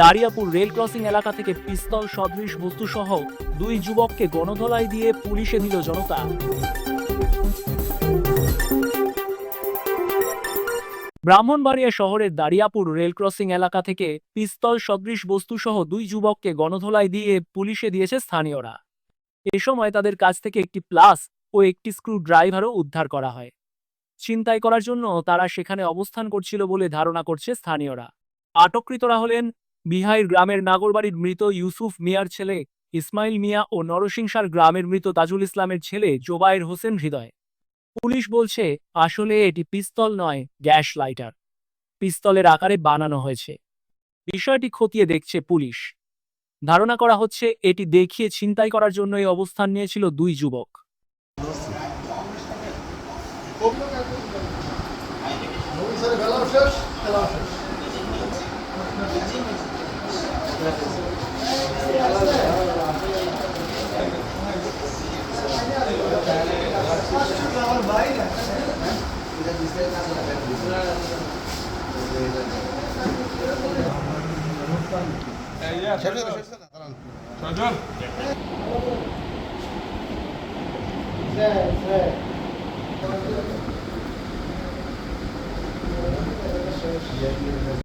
Dariyapur rail crossing এলাকা থেকে পিস্তল, সদৃশ বস্তুসহ দুই যুবককে গণধলাই দিয়ে পুলিশে দিল জনতা। ব্রাহ্মণবাড়িয়া শহরের দারিয়াপুর রেল ক্রসিং এলাকা থেকে পিস্তল, সদৃশ বস্তুসহ দুই যুবককে গণধলাই দিয়ে পুলিশে দিয়েছে স্থানীয়রা। এ সময় তাদের কাছ থেকে একটি প্লাস ও একটি স্ক্রু ড্রাইভারও উদ্ধার করা হয়। ছিনতাই করার জন্য তারা সেখানে অবস্থান করছিল বলে ধারণা করছে স্থানীয়রা। আটককৃতরা হলেন বিহাইর গ্রামের নাগরবাড়ির মৃত ইউসুফ মিয়ার ছেলে ইসমাইল মিয়া ও নরসিংসার গ্রামের মৃত তাজুল ইসলামের ছেলে জোবায়ের হোসেন হৃদয়। পুলিশ বলছে, আসলে এটি পিস্তল নয়, গ্যাস লাইটার। পিস্তলের আকারে বানানো হয়েছে। বিষয়টি খতিয়ে দেখছে পুলিশ। ধারণা করা হচ্ছে, এটি দেখিয়ে ছিনতাই করার জন্য এই অবস্থান নিয়েছিল দুই যুবক। শেষ। শেষ হলো, শেষ হলো, দাঁড়ান।